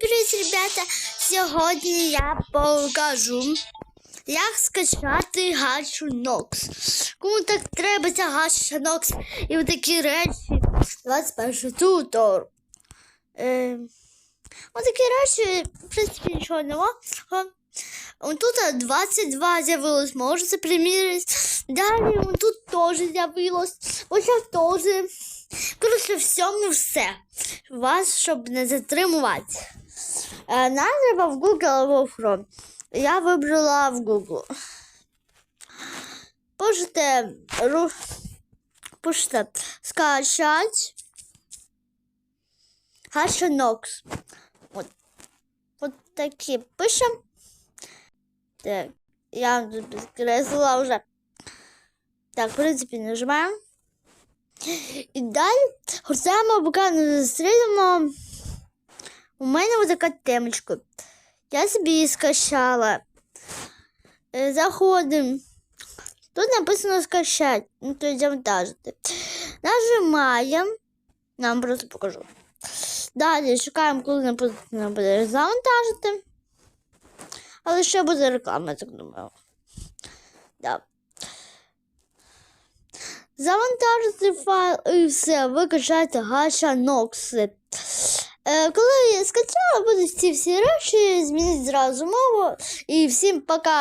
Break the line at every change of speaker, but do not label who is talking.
Привіт, ребята! Сьогодні я покажу, як скачати гачу Nox. Кому так треба ця гача Nox і такі речі. 21 тутор. Е, ось такі речі, в принципі, нічого нема. Он тут 22 з'явилось, можете примірити. Далі тут теж з'явилось. Ось я теж. Коротше, всьому все. Вас, щоб не затримувати. Е, Нам в Google або в Chrome. Я вибрала в Google. Можете, ру... Скачать Hash Nox. От. От такі пишемо. Так, я підкреслила вже. Так, в принципі, нажимаємо. І далі гортаємо, поки не зустрінемо. У мене ось така темочка. Я собі її скачала. Е, Заходимо. Тут написано скачать, ну то есть завантажити. Нажимаємо. Нам просто покажу. Далі чекаємо, коли написано буде завантажити. Але ще буде реклама, так думаю. Да. Завантажити файл і все, викачайте гаша нокси. Е, коли я скачала, будуть ці всі речі, змініть зразу мову. І всім пока!